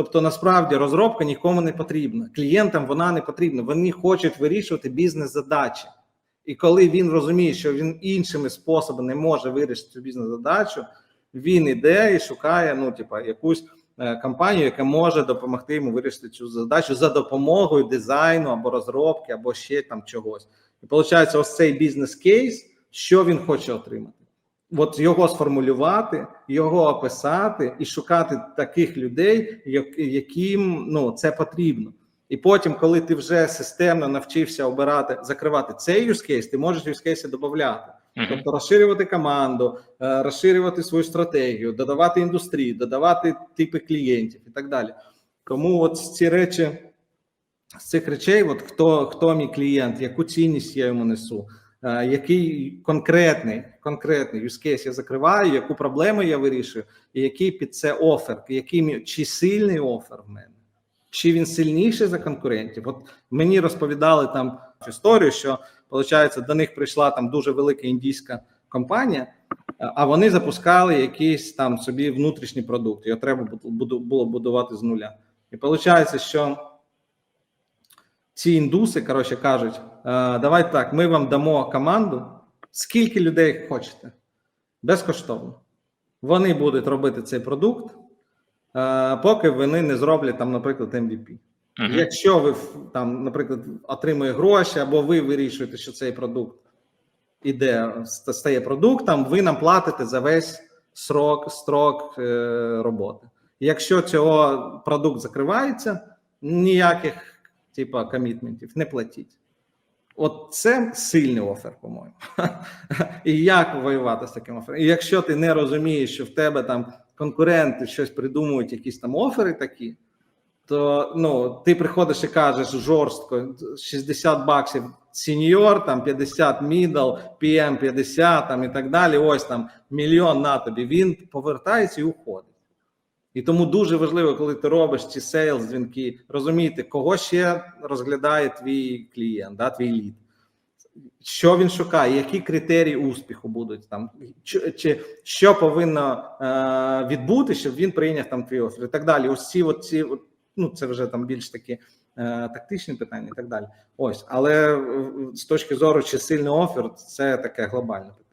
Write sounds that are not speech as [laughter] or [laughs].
Тобто, насправді розробка нікому не потрібна. Клієнтам вона не потрібна. Вони хочуть вирішувати бізнес-задачі. І коли він розуміє, що він іншими способами не може вирішити цю бізнес-задачу, він іде і шукає ну, типа, якусь е, компанію, яка може допомогти йому вирішити цю задачу за допомогою дизайну або розробки, або ще там чогось. І виходить, ось цей бізнес-кейс, що він хоче отримати. От його сформулювати, його описати і шукати таких людей, яким ну, це потрібно. І потім, коли ти вже системно навчився обирати, закривати цей use case, ти можеш use case додати. Мгм. Тобто розширювати команду, е, розширювати свою стратегію, додавати індустрії, додавати типи клієнтів і так далі. Тому от ці речі, з цих речей, от хто, хто мій клієнт, яку цінність я йому несу, який конкретний, конкретний use я закриваю, яку проблему я вирішую, і який під це офер, який чи сильний офер в мене, чи він сильніший за конкурентів. От мені розповідали там історію, що виходить, до них прийшла там дуже велика індійська компанія, а- а вони запускали якийсь там собі внутрішній продукт. Його треба було будувати з нуля. І виходить, що ці індуси, коротше, кажуть: «Е, давай так, ми вам дамо команду, скільки людей хочете, безкоштовно. Вони будуть робити цей продукт, е, поки вони не зроблять там, наприклад, MVP. Мгм. Якщо ви там, наприклад, отримує гроші, або ви вирішуєте, що цей продукт іде, стає продуктом, ви нам платите за весь срок, строк е, роботи. Якщо цього продукт закривається, ніяких типа комітментів не платіть. От це сильний офер, по-моєму. [laughs] І як воювати з таким офером? І якщо ти не розумієш, що в тебе там конкуренти щось придумують, якісь там офери такі, то ну ти приходиш і кажеш жорстко 60 баксів сеньор, там 50 мідл, PM 50 там і так далі. Ось там мільйон на тобі. Він повертається і уходить. І тому дуже важливо, коли ти робиш ці сейлс дзвінки, розуміти, кого ще розглядає твій клієнт, да, твій лід. Що він шукає, які критерії успіху будуть там, чи, чи що повинно е, відбути, щоб він прийняв там твій офер і так далі. Ось ці, от ці от, ну це вже там більш такі е, тактичні питання і так далі. Ось, але з точки зору, чи сильний офер, це таке глобальне питання.